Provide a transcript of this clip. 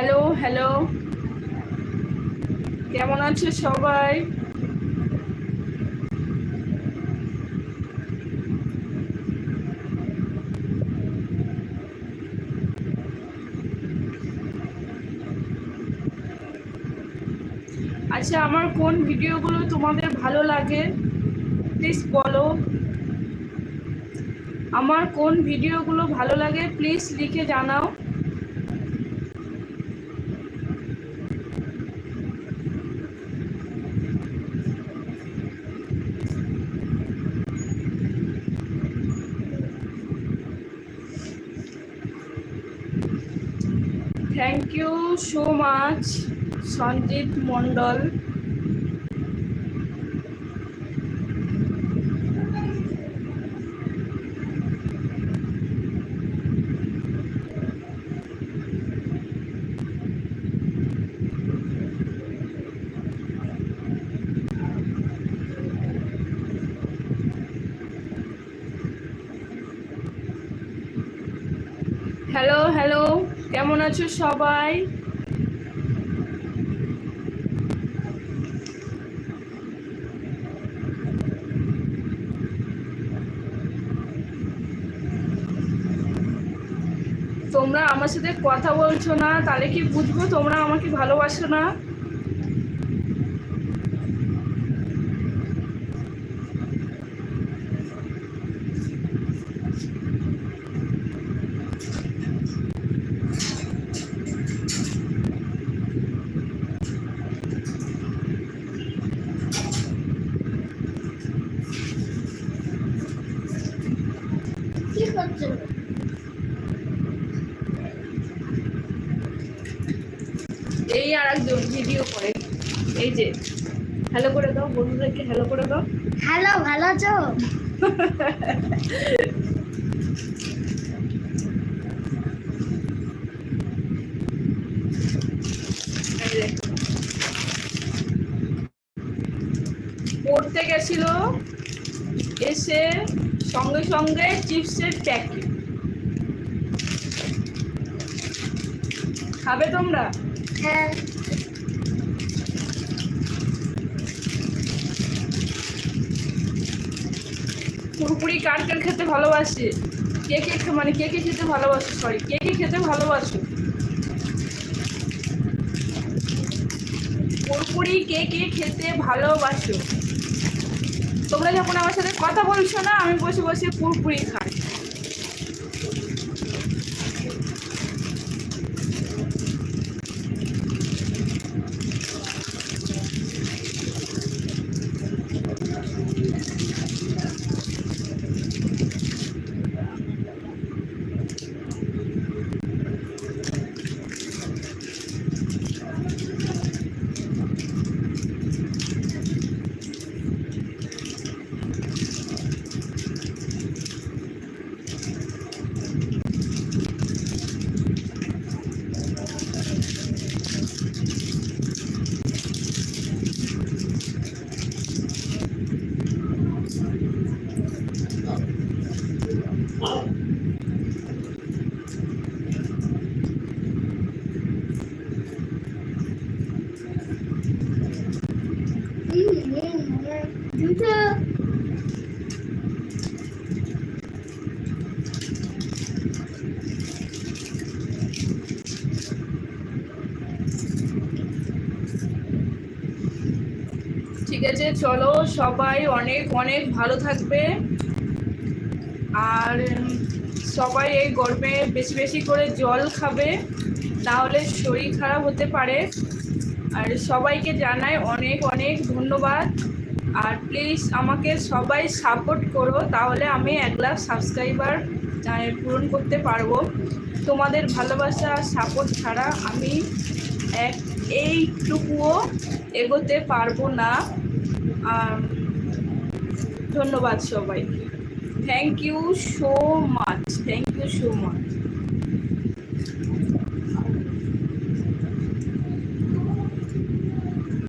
Hello hello কেমন আছে সবাই? আচ্ছা আমার কোন ভিডিওগুলো তোমাদের ভালো লাগে? প্লিজ বলো। আমার কোন ভিডিওগুলো ভালো লাগে প্লিজ লিখে জানাও। Thank you so much Sanjit Mondal hello hello কেমন আছো সবাই? তোমরা আমার সাথে কথা বলছো না, তাহলে কি বুঝব? তোমরা আমাকে ভালোবাসো না? এই আর একজন ভিডিও করে। এই যে হ্যালো করে দাও বন্ধুদেরকে হ্যালো করে দাও। হ্যালো ভালো আছো? পড়তে গেছিল এসে সঙ্গে সঙ্গে চিপসের প্যাকেট খাবে তোমরা? হ্যাঁ। পুরোপুরি কার কার খেতে ভালোবাসে? কে কে মানে কে কে খেতে ভালোবাসো? সরি কে কে খেতে ভালোবাসো? পুরোপুরি কে কে খেতে ভালোবাসো? তোমরা যখন আমার সাথে কথা বলছো না আমি বসে বসে পুরোপুরি খাই। ঠিক আছে, চলো সবাই অনেক অনেক ভালো থাকবে। আর সবাই এই গরমে বেশি বেশি করে জল খাবে, তাহলে শরীর খারাপ হতে পারে। আর সবাইকে জানাই অনেক অনেক ধন্যবাদ। আর প্লিজ আমাকে সবাই সাপোর্ট করো, তাহলে আমি এক লাখ সাবস্ক্রাইবার পূরণ করতে পারব। তোমাদের ভালোবাসা সাপোর্ট ছাড়া আমি এক এইটুকুও এগোতে পারব না। ধন্যবাদ সবাই thank you so much thank you so much